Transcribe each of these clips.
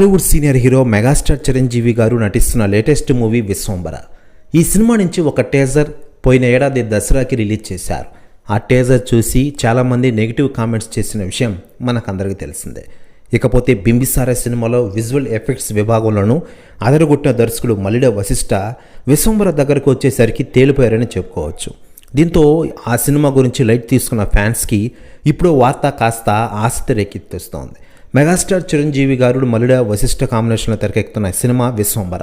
Tollywood senior hero megastar Chiranjeevi garu నటిస్తున్న latest movie Vishwambhara ఈ cinema నుంచి ఒక టేజర్ పోయిన ఏడాది దసరాకి రిలీజ్ చేశారు. ఆ టేజర్ చూసి చాలామంది నెగిటివ్ కామెంట్స్ చేసిన విషయం మనకందరికీ తెలిసిందే. ఇకపోతే బింబిసార సినిమాలో విజువల్ ఎఫెక్ట్స్ విభాగంలోనూ అదరగొట్టిన దర్శకుడు మల్లిడ వశిష్ట విశ్వంబర దగ్గరకు వచ్చేసరికి తేలిపోయారని చెప్పుకోవచ్చు. దీంతో ఆ సినిమా గురించి లైట్ తీసుకున్న ఫ్యాన్స్కి ఇప్పుడు వార్త కాస్త ఆసక్తి రేకెత్తిస్తోంది. మెగాస్టార్ చిరంజీవి గారు మలుడ వశిష్ఠ కాంబినేషన్లో తెరకెక్కుతున్న సినిమా విశ్వంబర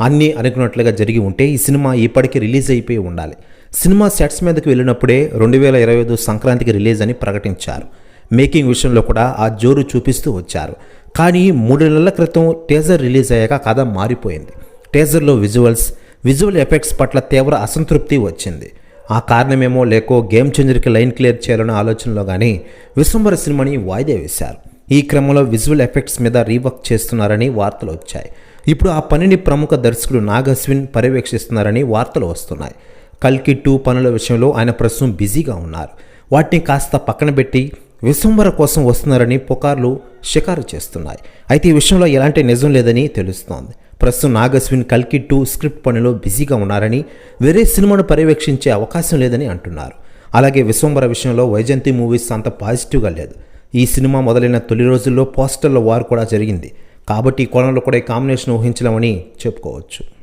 అన్నీ అనుకున్నట్లుగా జరిగి ఉంటే ఈ సినిమా ఇప్పటికీ రిలీజ్ అయిపోయి ఉండాలి. సినిమా సెట్స్ మీదకి వెళ్ళినప్పుడే రెండు వేల ఇరవై ఐదు సంక్రాంతికి రిలీజ్ అని ప్రకటించారు. మేకింగ్ విషయంలో కూడా ఆ జోరు చూపిస్తూ వచ్చారు. కానీ మూడు నెలల క్రితం టేజర్ రిలీజ్ అయ్యాక కథ మారిపోయింది. టేజర్లో విజువల్స్ విజువల్ ఎఫెక్ట్స్ పట్ల తీవ్ర అసంతృప్తి వచ్చింది. ఆ కారణమేమో లేకో గేమ్ చేంజర్కి లైన్ క్లియర్ చేయాలన్న ఆలోచనలో కానీ విశ్వంబర సినిమాని వాయిదా వేశారు. ఈ క్రమంలో విజువల్ ఎఫెక్ట్స్ మీద రీవర్క్ చేస్తున్నారని వార్తలు వచ్చాయి. ఇప్పుడు ఆ పనిని ప్రముఖ దర్శకుడు నాగస్విన్ పర్యవేక్షిస్తున్నారని వార్తలు వస్తున్నాయి. కల్కి టూ పనుల విషయంలో ఆయన ప్రస్తుతం బిజీగా ఉన్నారు. వాటిని కాస్త పక్కన పెట్టి విశ్వంబర కోసం వస్తున్నారని పుకార్లు షికారు చేస్తున్నాయి. అయితే ఈ విషయంలో ఎలాంటి నిజం లేదని తెలుస్తోంది. ప్రస్తుతం నాగస్విన్ కల్కి టూ స్క్రిప్ట్ పనిలో బిజీగా ఉన్నారని వేరే సినిమాను పర్యవేక్షించే అవకాశం లేదని అంటున్నారు. అలాగే విశ్వంబర విషయంలో వైజయంతి మూవీస్ అంత పాజిటివ్గా లేదు. ఈ సినిమా మొదలైన తొలి రోజుల్లో పోస్టర్ల వార్ కూడా జరిగింది. కాబట్టి ఈ కోణంలో కూడా ఈ కాంబినేషన్ ఊహించలేమని చెప్పుకోవచ్చు.